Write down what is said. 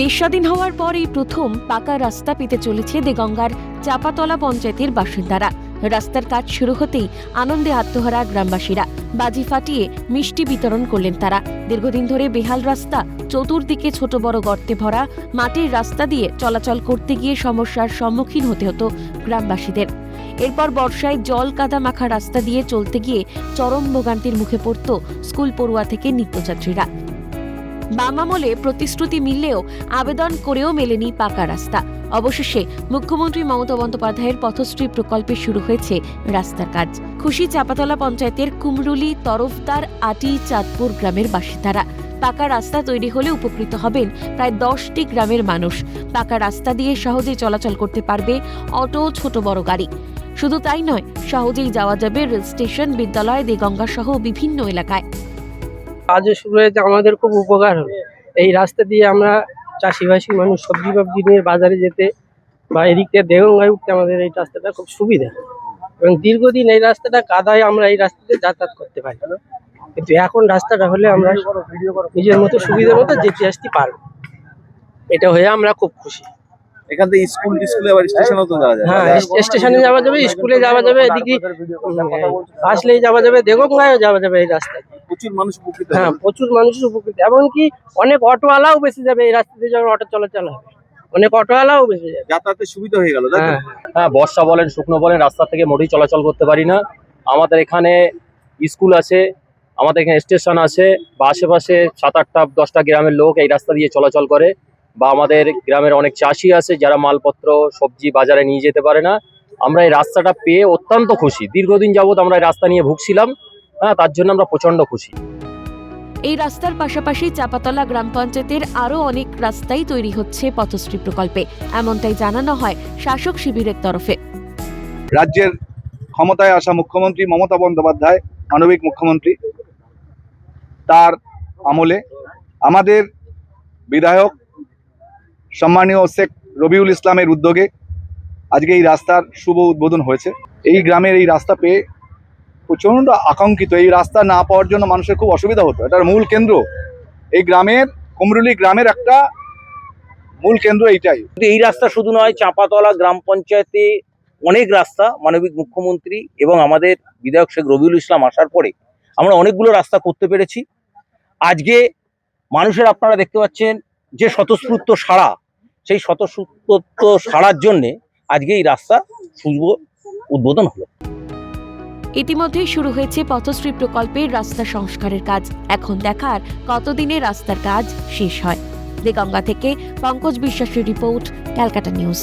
দেশ স্বাধীন হওয়ার পর এই প্রথম পাকা রাস্তা পেতে চলেছে দেগঙ্গার চাপাতলা পঞ্চায়েতের বাসিন্দারা। রাস্তার কাজ শুরু হতেই আনন্দে আত্মহারা গ্রামবাসীরা। বাজি ফাটিয়ে মিষ্টি বিতরণ করলেন তারা। দীর্ঘদিন ধরে বেহাল রাস্তা, চতুর্দিকে ছোট বড় গর্তে ভরা, মাটির রাস্তা দিয়ে চলাচল করতে গিয়ে সমস্যার সম্মুখীন হতে হতো গ্রামবাসীদের। এরপর বর্ষায় জল কাদা মাখা রাস্তা দিয়ে চলতে গিয়ে চরম ভোগান্তির মুখে পড়ত স্কুল পড়ুয়া থেকে নিত্যযাত্রীরা। বাম আমলে প্রতিশ্রুতি মিললেও আবেদন করেও মেলেনি পাকা রাস্তা। অবশেষে মুখ্যমন্ত্রী মমতা বন্দ্যোপাধ্যায়ের পথশ্রী প্রকল্পে শুরু হয়েছে রাস্তার কাজ। খুশি চাপাতলা পঞ্চায়েতের কুমরুলি, তরফদার, আটি, চাঁদপুর গ্রামের বাসিন্দারা। পাকা রাস্তা তৈরি হলে উপকৃত হবেন প্রায় দশটি গ্রামের মানুষ। পাকা রাস্তা দিয়ে সহজে চলাচল করতে পারবে অটো, ছোট বড় গাড়ি। শুধু তাই নয়, সহজেই যাওয়া যাবে রেল স্টেশন, বিদ্যালয় দেগঙ্গা সহ বিভিন্ন এলাকায়। কাজও শুরু হয়েছে আমাদের খুব উপকার হলো। এই রাস্তা দিয়ে আমরা চাষিবাসী মানুষ সবজি ফবজি নিয়ে বাজারে যেতে বা এদিক থেকে দেগঙ্গায় উঠতে আমাদের এই রাস্তাটা খুব সুবিধা। এবং দীর্ঘদিন এই রাস্তাটা কাদায় আমরা এই রাস্তাতে যাতায়াত করতে পারি। কিন্তু এখন রাস্তাটা হলে আমরা নিজের মতো সুবিধার মতো যেতে আসতে পারব। এটা হয়ে আমরা খুব খুশি। এখান থেকে স্কুল স্কুলে আবার স্টেশনও তো যাওয়া যায় হ্যাঁ স্টেশনে যাওয়া যাবে স্কুলে যাওয়া যাবে এদিকে আসলেই যাওয়া যাবে দেগঙ্গায়ও যাওয়া যাবে এই রাস্তায়। প্রচুর মানুষ উপকৃত হ্যাঁ। প্রচুর মানুষের উপকৃত। এমনকি অনেক অটোওয়ালাও বেঁচে যাবে এই রাস্তা দিয়ে যখন অটো চলাচল হবে অনেক অটোওয়ালাও বেঁচে যাবে। যাতায়াতের সুবিধা হয়ে গেল হ্যাঁ হ্যাঁ। বর্ষা বলেন শুকনো বলেন রাস্তা থেকে মোটেই চলাচল করতে পারি না। আমাদের এখানে স্কুল আছে আমাদের এখানে স্টেশন আছে বা আশেপাশে সাত আটটা দশটা গ্রামের লোক এই রাস্তা দিয়ে চলাচল করে বা আমাদের গ্রামের অনেক চাষি আছে যারা মালপত্র সবজি বাজারে নিয়ে যেতে পারে না। আমরা এই রাস্তাটা পেয়ে অত্যন্ত খুশি। দীর্ঘদিন যাবৎ আমরা এই রাস্তা নিয়ে ভুগছিলাম। হ্যাঁ তার জন্য আমরা প্রচণ্ড খুশি। এই রাস্তার পাশাপাশি চাপাতলা গ্রাম পঞ্চায়েতের আরও অনেক রাস্তাই তৈরি হচ্ছে পথশ্রী প্রকল্পে। এমনটাই জানানো হয় শাসক শিবিরের তরফে। রাজ্যের ক্ষমতায় আসা মুখ্যমন্ত্রী মমতা বন্দ্যোপাধ্যায় মানবিক মুখ্যমন্ত্রী তার আমলে আমাদের বিধায়ক সম্মানীয় শেখ রবিউল ইসলামের উদ্যোগে আজকে এই রাস্তার শুভ উদ্বোধন হয়েছে। এই গ্রামের এই রাস্তা পেয়ে প্রচণ্ড আকাঙ্ক্ষিত। এই রাস্তা না পাওয়ার জন্য মানুষের খুব অসুবিধা হতো। এটার মূল কেন্দ্র। এই গ্রামের কুমরুলি গ্রামের একটা মূল কেন্দ্র এইটাই। এই রাস্তা শুধু নয়, চাঁপাতলা গ্রাম পঞ্চায়েতে অনেক রাস্তা মানবিক মুখ্যমন্ত্রী এবং আমাদের বিধায়ক শেখ রবিউল ইসলাম আসার পরে আমরা অনেকগুলো রাস্তা করতে পেরেছি। আজকে মানুষের আপনারা দেখতে পাচ্ছেন যে স্বতঃস্ফূর্ত সাড়া, সেই স্বতঃস্ফূর্ত সাড়ার জন্যে আজকে এই রাস্তা শুভ উদ্বোধন হলো। ইতিমধ্যেই শুরু হয়েছে পথশ্রী প্রকল্পের রাস্তা সংস্কারের কাজ। এখন দেখার কতদিনে রাস্তার কাজ শেষ হয়। দেগঙ্গা থেকে পঙ্কজ বিশ্বাসের রিপোর্ট, ক্যালকাটা নিউজ।